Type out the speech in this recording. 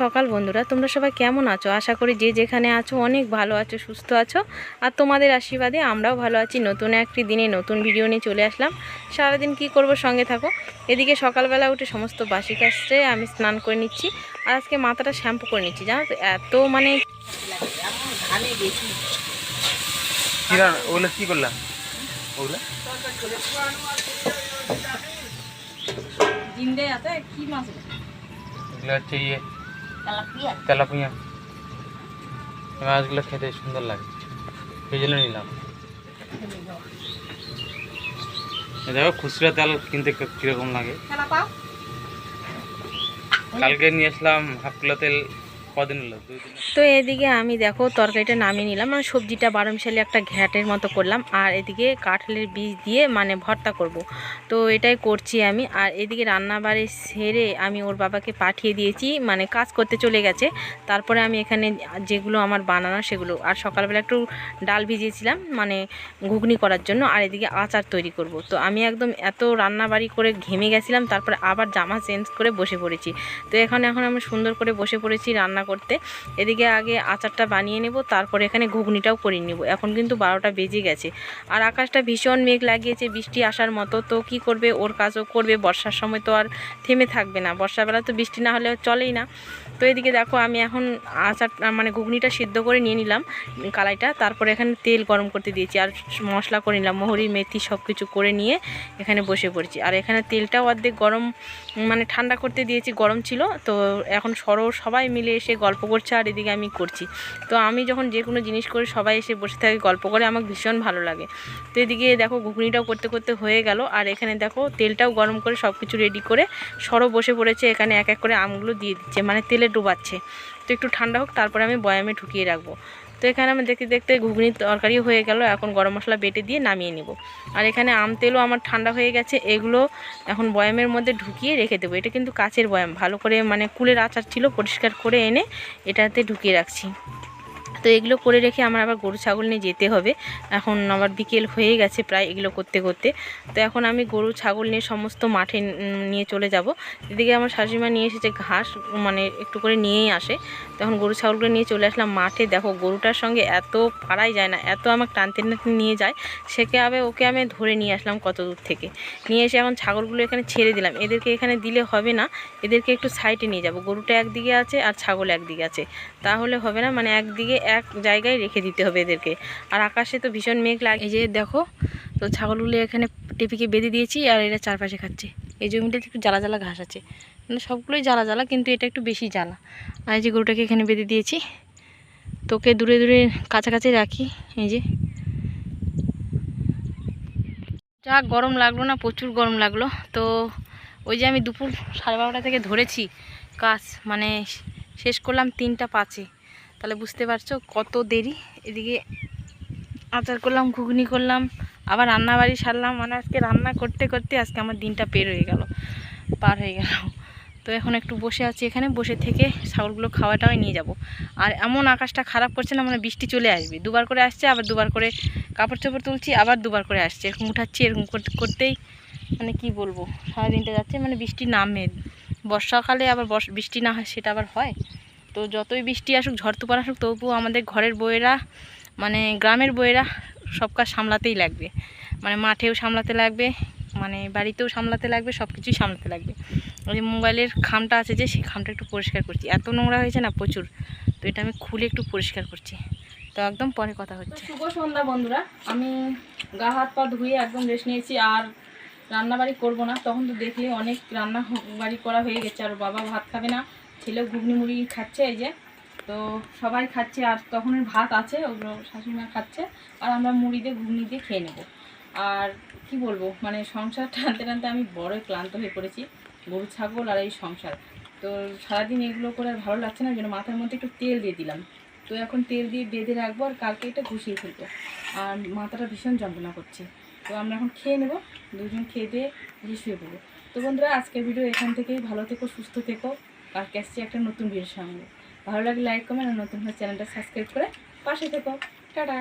সকাল বন্ধুরা। তোমরা সবাই কেমন আছো? আশা করি যে যেখানে আছো অনেক ভালো আছো সুস্থ আছো। আর তোমাদের আশীর্বাদে আমরাও ভালো আছি। নতুন একটি দিনে নতুন ভিডিও নিয়ে চলে আসলাম। সারাদিন কি করব সঙ্গে থাকো। এদিকে সকালবেলা উঠে সমস্ত বাসি কাজে আমি স্নান করে নিচ্ছি। আর আজকে মাথাটা শ্যাম্পু করে নিচ্ছি। জানো তো এত মানে কি করলাম জিন্দে আছে কি মাছ? এগুলো হচ্ছে ইয়ে। তেলাপুঁয়া? এই মাছগুলো খেতে সুন্দর লাগে। সেই জন্য নিলাম দেখো খুচরা তেল কিনতে কীরকম লাগে। কালকে নিয়ে আসলাম হাফ কিলো তেল। তো এদিকে আমি দেখো তরকারিটা নামিয়ে নিলাম মানে সবজিটা বারো মিশালি একটা ঘ্যাটের মতো করলাম আর এদিকে কাঁঠালের বীজ দিয়ে মানে ভর্তা করব। তো এটাই করছি আমি আর এদিকে রান্নাবাড়ি সেরে আমি ওর বাবাকে পাঠিয়ে দিয়েছি মানে কাজ করতে চলে গেছে। তারপরে আমি এখানে যেগুলো আমার বানানো সেগুলো আর সকালবেলা একটু ডাল ভিজিয়েছিলাম মানে ঘুগনি করার জন্য আর এদিকে আচার তৈরি করব। তো আমি একদম এত রান্নাবাড়ি করে ঘেমে গেছিলাম, তারপরে আবার জামা চেঞ্জ করে বসে পড়েছি। তো এখানে, এখন আমি সুন্দর করে বসে পড়েছি, রান্না করতে। এদিকে আগে আচারটা বানিয়ে নেব, তারপরে এখানে ঘুগনিটাও করে নেব। এখন কিন্তু বারোটা বেজে গেছে। আর আকাশটা ভীষণ মেঘ লাগিয়েছে, বৃষ্টি আসার মতো। তো কি করবে? ওর কাজও করবে। বর্ষার সময় তো আর থেমে থাকবে না। বর্ষাবেলা তো বৃষ্টি না হলে চলেই না। তো এদিকে দেখো, আমি এখন আচার মানে ঘুগনিটা সিদ্ধ করে নিয়ে নিলাম কালাইটা। তারপরে এখানে তেল গরম করতে দিয়েছি। আর মশলা করে নিলাম, মোহরি, মেথি সব কিছু করে নিয়ে এখানে বসে পড়েছি। আর এখানে তেলটাও অর্ধেক গরম মানে ঠান্ডা করতে দিয়েছি, গরম ছিল। তো এখন সরো, সবাই মিলে এসে গল্প করছে আর এদিকে আমি করছি। তো আমি যখন যে কোনো জিনিস করে সবাই এসে বসে থাকে, গল্প করে, আমার ভীষণ ভালো লাগে। তো এদিকে দেখো ঘুগনিটাও করতে করতে হয়ে গেল। আর এখানে দেখো তেলটাও গরম করে সব কিছু রেডি করে সরো বসে পড়েছে। এখানে এক এক করে আমগুলো দিয়ে দিচ্ছে মানে তেলে ডুবাচ্ছে। তো একটু ঠান্ডা হোক, তারপরে আমি বয়ামে ঢুকিয়ে রাখব। তো এখানে আমি দেখতে দেখতে ঘুগনি তরকারি হয়ে গেল, এখন গরম মশলা বেটে দিয়ে নামিয়ে নেব। আর এখানে আম তেলও আমার ঠান্ডা হয়ে গেছে, এগুলো এখন বয়ামের মধ্যে ঢুকিয়ে রেখে দেবো। এটা কিন্তু কাচের বয়াম, ভালো করে মানে কুলের আচার ছিল, পরিষ্কার করে এনে এটাতে ঢুকিয়ে রাখছি। তো এগুলো করে রেখে আমার আবার গরু, ছাগল নিয়ে যেতে হবে। এখন আবার বিকেল হয়ে গেছে প্রায় এগুলো করতে করতে। তো এখন আমি গরু, ছাগল নিয়ে সমস্ত মাঠে নিয়ে চলে যাব। এদিকে আমার শাশুড়িমা নিয়ে এসেছে ঘাস মানে একটু করে নিয়েই আসে। তখন গরু, ছাগলগুলো নিয়ে চলে আসলাম মাঠে। দেখো গরুটার সঙ্গে এত পারাই যায় না, এত আমাকে টানতে টানতে নিয়ে যায়। সেকে আবে ওকে আমি ধরে নিয়ে আসলাম কত দূর থেকে। নিয়ে এসে এখন ছাগলগুলো এখানে ছেড়ে দিলাম। এদেরকে এখানে দিলে হবে না, এদেরকে একটু সাইডে নিয়ে যাব। গরুটা একদিকে আছে আর ছাগল একদিকে আছে। তাহলে হবে না মানে একদিকে এক জায়গায় রেখে দিতে হবে এদেরকে। আর আকাশে তো ভীষণ মেঘ লাগে এই যে দেখো, তো ছাগলগুলো এখানে টেপিকে বেঁধে দিয়েছি আর এরা চারপাশে খাচ্ছে। এই জমিটাতে একটু জ্বালা জ্বালা ঘাস আছে। মানে সবগুলোই জ্বালা জ্বালা, কিন্তু এটা একটু বেশি জ্বালা। আর এই যে গরুটাকে এখানে বেঁধে দিয়েছি। তোকে দূরে দূরে কাছাকাছি রাখি। এই যে। যা গরম লাগল না, প্রচুর গরম লাগল। তো ওই যে আমি দুপুর সাড়ে বারোটা থেকে ধরেছি কাজ মানে শেষ করলাম তিনটা পাঁচে। তাহলে বুঝতে পারছ কত দেরি। এদিকে আচার করলাম, ঘুগনি করলাম, আবার রান্না বাড়ি সারলাম। মানে আজকে রান্না করতে করতে আজকে আমার দিনটা পের হয়ে গেল, পার হয়ে গেল। তো এখন একটু বসে আছি এখানে, বসে থেকে ছাগলগুলো খাওয়াটাই নিয়ে যাব। আর এমন আকাশটা খারাপ করছে না মানে বৃষ্টি চলে আসবে। দুবার করে আসছে, আবার দুবার করে কাপড় চোপড় তুলছি, আবার দুবার করে আসছে। এরকম উঠাচ্ছি, এরকম করতেই মানে কি বলব, সারাদিনটা যাচ্ছে মানে বৃষ্টি নামে। বর্ষাকালে আবার বৃষ্টি না হয়, সেটা আবার হয়। তো যতই বৃষ্টি আসুক, ঝড় তুফান আসুক, তবুও আমাদের ঘরের বইয়েরা মানে গ্রামের বইয়েরা সব কাজ সামলাতেই লাগবে। মানে মাঠেও সামলাতে লাগবে মানে বাড়িতেও সামলাতে লাগবে সব কিছুই সামলাতে লাগবে। ওই মোবাইলের খামটা আছে যে সেই খামটা একটু পরিষ্কার করছি। এত নোংরা হয়েছে না প্রচুর, তো এটা আমি খুলে একটু পরিষ্কার করছি। তো একদম পরে কথা হচ্ছে। শুভ সন্ধ্যা বন্ধুরা, আমি গা হাত পা ধুয়ে একদম রেস্ট নিয়েছি, আর রান্নাবাড়ি করব না। তখন তো দেখলে অনেক রান্না বাড়ি করা হয়ে গেছে, আর বাবা ভাত খাবে না। ছেলেও ঘুগনি মুড়ি খাচ্ছে এই যে। তো সবাই খাচ্ছে, আর তখন ভাত আছে, ওগুলো শাশুড়িমা খাচ্ছে, আর আমরা মুড়ি দিয়ে, ঘুগনি দিয়ে খেয়ে নেব। আর কি বলব মানে সংসার টানতে টানতে আমি বড়ই ক্লান্ত হয়ে পড়েছি, গরু, ছাগল আর এই সংসার। তো সারাদিন এগুলো করে আর ভালো লাগছে না জন্য মাথার মধ্যে একটু তেল দিয়ে দিলাম। তো এখন তেল দিয়ে বেঁধে রাখব, আর কালকে এটা ঘুষিয়ে ফেলব। আর মাথাটা ভীষণ যন্ত্রণা করছে। তো আমরা এখন খেয়ে নেব, দুজন খেয়ে দিয়ে ঘুষিয়ে শুয়ে পড়ব তো বন্ধুরা, আজকের ভিডিও এখান থেকেই, ভালো থেকো, সুস্থ থেকো। আর আসছি একটা নতুন ভিডিওর সঙ্গে ভালো লাগলে লাইক কমেন্ট আর নতুন চ্যানেলটা সাবস্ক্রাইব করে পাশে থেকো। টাটা।